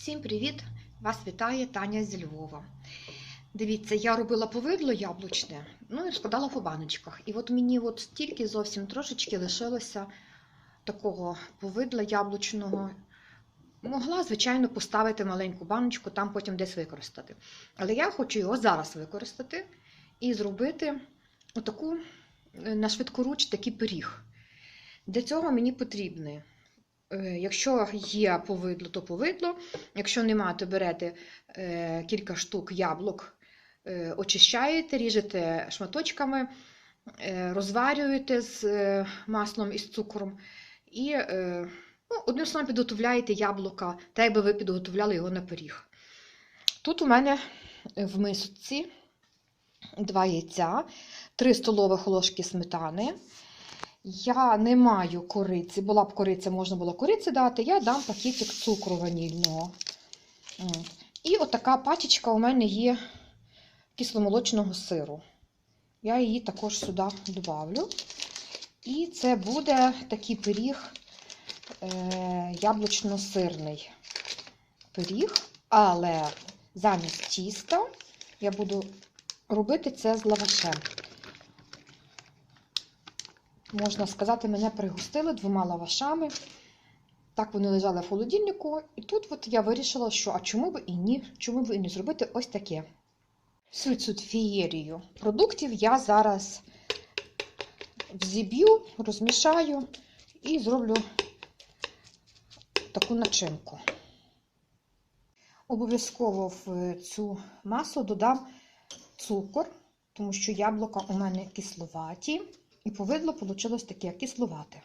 Всім привіт! Вас вітає Таня зі Львова. Дивіться, я робила повидло яблучне, ну і складала по баночках. І от мені от стільки зовсім трошечки лишилося такого повидла яблучного. Могла, звичайно, поставити маленьку баночку, там потім десь використати. Але я хочу його зараз використати і зробити отаку е, на швидкоруч такий пиріг. Для цього мені потрібні Е, Якщо є повидло, то повидло. Якщо нема, то берете е, кілька штук яблук, е, очищаєте, ріжете шматочками, е, розварюєте з е, маслом і з цукром. І е, ну, одним словом підготовляєте яблука, так якби ви підготовляли його на пиріг. Тут у мене в мисці два яйця, 3 столових ложки сметани. Я не маю кориці, була б кориця, можна було кориці дати, я дам пакетик цукру ванільного. І отака пачечка у мене є кисломолочного сиру. Я її також сюди додавлю. І це буде такий пиріг е, яблучно-сирний пиріг, але замість тіста я буду робити це з лавашем можна сказати, мене пригостили двома лавашами. Так вони лежали в холодильнику. І тут от я вирішила, що а чому б і ні, чому б і не зробити ось таке. Всю цю фієрію продуктів я зараз взіб'ю, розмішаю і зроблю таку начинку. Обов'язково в цю масу додам цукор, тому що яблука у мене кисловаті. І повидло вийшло таке кисловате.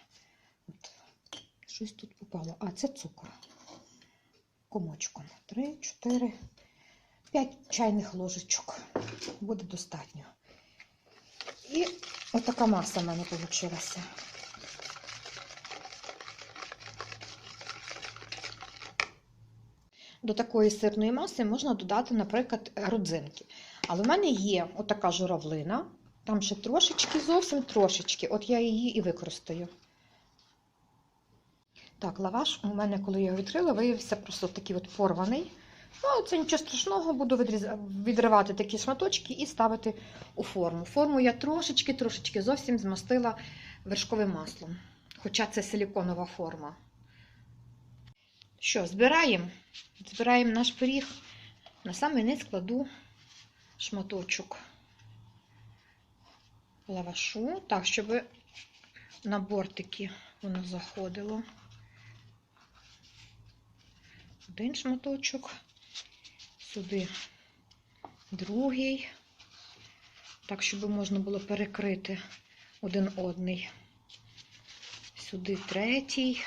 От, Щось тут попало. А, це цукор. Комочком. 3, 4, 5 чайних ложечок. Буде достатньо. І отака маса в мене вийшла. До такої сирної маси можна додати, наприклад, родзинки. Але в мене є отака журавлина. Там ще трошечки, зовсім трошечки. От я її і використаю. Так, лаваш у мене, коли я його відкрила, виявився просто такий от порваний. Ну, це нічого страшного, буду відривати такі шматочки і ставити у форму. Форму я трошечки-трошечки зовсім змастила вершковим маслом. Хоча це силіконова форма. Що, збираємо? Збираємо наш пиріг. На самий низ кладу шматочок лавашу, так, щоб на бортики воно заходило. Один шматочок, сюди другий, так, щоб можна було перекрити один одний. Сюди третій.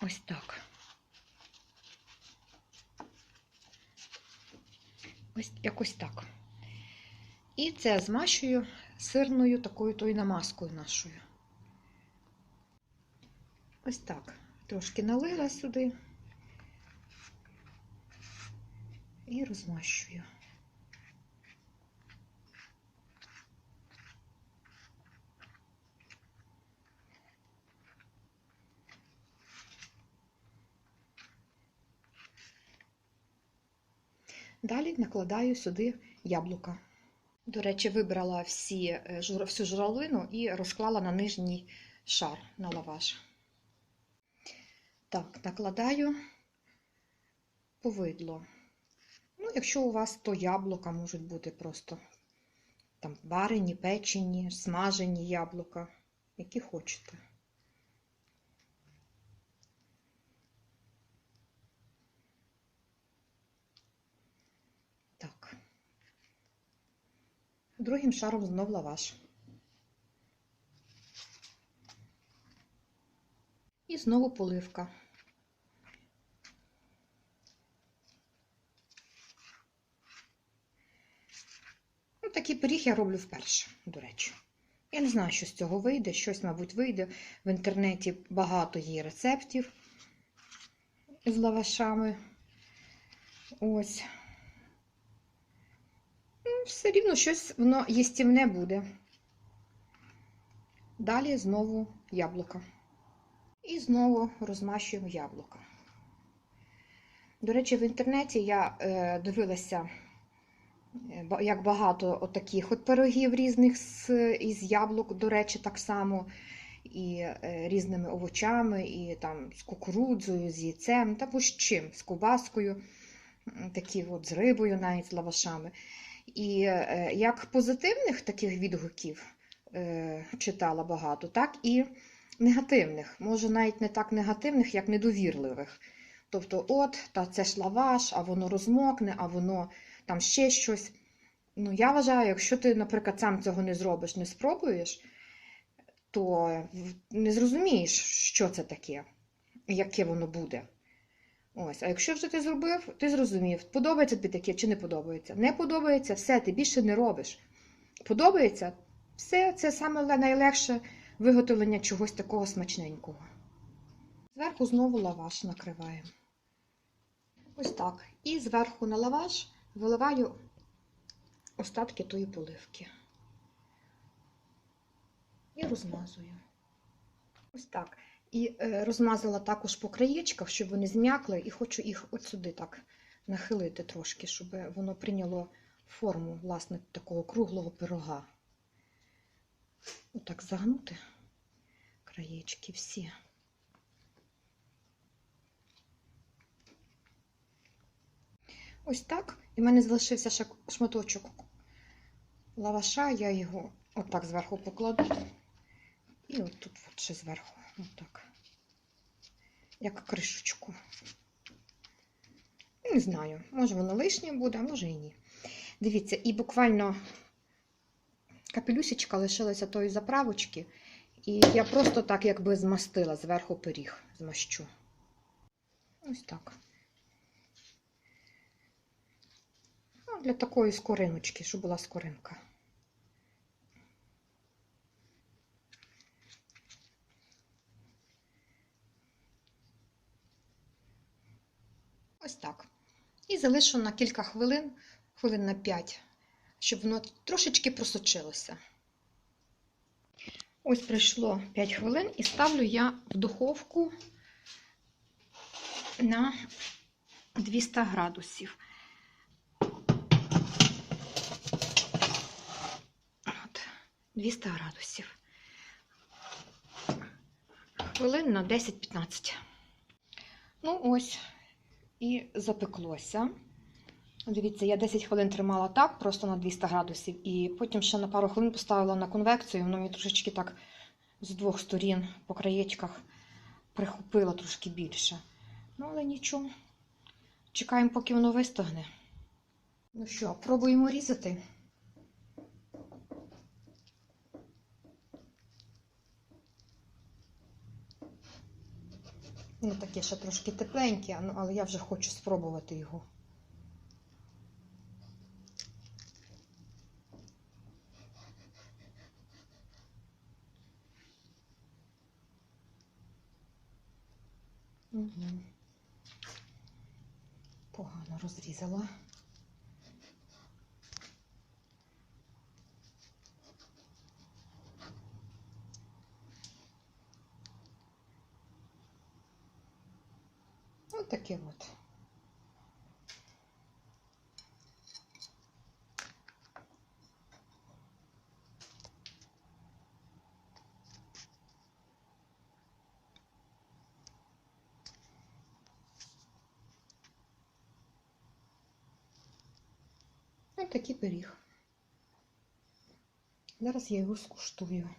Ось так. Ось якось так. І це змащую сирною такою тою намазкою нашою. Ось так. Трошки налила сюди і розмащую. Далі накладаю сюди яблука. До речі, вибрала всі, е, всю журавлину і розклала на нижній шар на лаваш. Так, накладаю повидло. Ну, якщо у вас то яблука можуть бути просто там варені, печені, смажені яблука, які хочете. Так. Другим шаром знов лаваш. І знову поливка. Ну, такий пиріг я роблю вперше, до речі. Я не знаю, що з цього вийде, щось, мабуть, вийде. В інтернеті багато є рецептів з лавашами. Ось все рівно щось воно їстівне буде. Далі знову яблука. І знову розмащуємо яблука. До речі, в інтернеті я е, дивилася, е, як багато отаких от пирогів різних з, із яблук, до речі, так само, і е, різними овочами, і там з кукурудзою, з яйцем, та з чим, з кубаскою, такі от з рибою, навіть з лавашами. І е, як позитивних таких відгуків е, читала багато, так і негативних. Може, навіть не так негативних, як недовірливих. Тобто, от, та це ж лаваш, а воно розмокне, а воно там ще щось. Ну, я вважаю, якщо ти, наприклад, сам цього не зробиш, не спробуєш, то не зрозумієш, що це таке, яке воно буде. Ось, а якщо вже ти зробив, ти зрозумів, подобається тобі таке чи не подобається. Не подобається, все, ти більше не робиш. Подобається, все, це саме найлегше виготовлення чогось такого смачненького. Зверху знову лаваш накриваємо. Ось так. І зверху на лаваш виливаю остатки тої поливки. І розмазую. Ось так. І е, розмазала також по краєчках, щоб вони зм'якли, і хочу їх от сюди так нахилити трошки, щоб воно прийняло форму, власне, такого круглого пирога. Отак загнути краєчки всі. Ось так. І в мене залишився ще шматочок лаваша, я його отак зверху покладу. І от тут ще зверху. Отак. Як кришечку. Не знаю, може воно лишнє буде, а може і ні. Дивіться, і буквально капелюсечка лишилася тої заправочки. І я просто так якби змастила зверху пиріг, змащу. Ось так. Ну, для такої скориночки, щоб була скоринка. Ось так. Залишу на кілька хвилин, хвилин на 5, щоб воно трошечки просочилося. Ось пройшло 5 хвилин і ставлю я в духовку на 200 градусів. От, 200 градусів. Хвилин на 10-15. Ну, ось, і запеклося. Дивіться, я 10 хвилин тримала так, просто на 200 градусів, і потім ще на пару хвилин поставила на конвекцію, воно мені трошечки так з двох сторін по краєчках прихопило трошки більше. Ну, але нічого. Чекаємо, поки воно вистогне. Ну що, пробуємо різати. Ну, таке ще трошки тепленьке, ну, але я вже хочу спробувати його. Угу. Погано розрізала. Ось таке от. Ось такий пиріг. Зараз я його скуштую.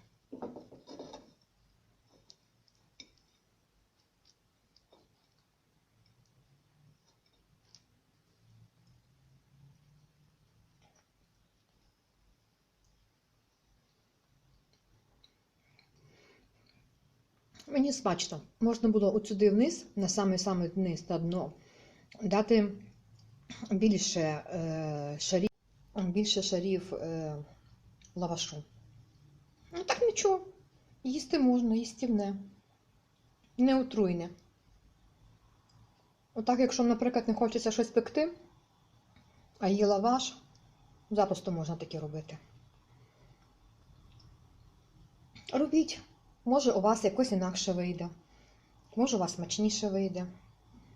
Мені смачно. Можна було от сюди вниз, на самий-самий вниз на дно, дати більше е, шарів, більше шарів е, лавашу. Ну так нічого. Їсти можна, їстівне. Не отруйне. Отак, якщо, наприклад, не хочеться щось пекти, а є лаваш, запросто можна таке робити. Робіть. Може, у вас якось інакше вийде. Може, у вас смачніше вийде,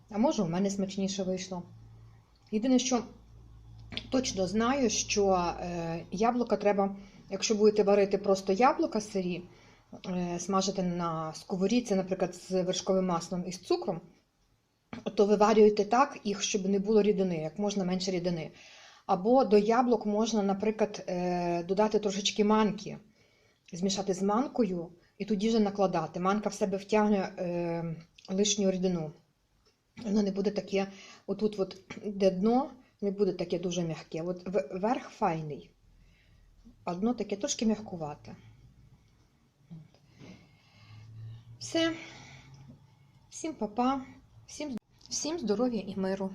а може, у мене смачніше вийшло. Єдине, що точно знаю, що е, яблука треба, якщо будете варити просто яблука сирі, е, смажити на сковорідці, наприклад, з вершковим маслом і з цукром, то виварюєте так їх, щоб не було рідини, як можна менше рідини. Або до яблук можна, наприклад, е, додати трошечки манки, змішати з манкою і тоді вже накладати. Манка в себе втягне е, лишню рідину. Воно не буде таке, отут, от, де дно, не буде таке дуже м'яке. От верх файний, а дно таке трошки м'якувате. Все. Всім папа, всім, всім здоров'я і миру.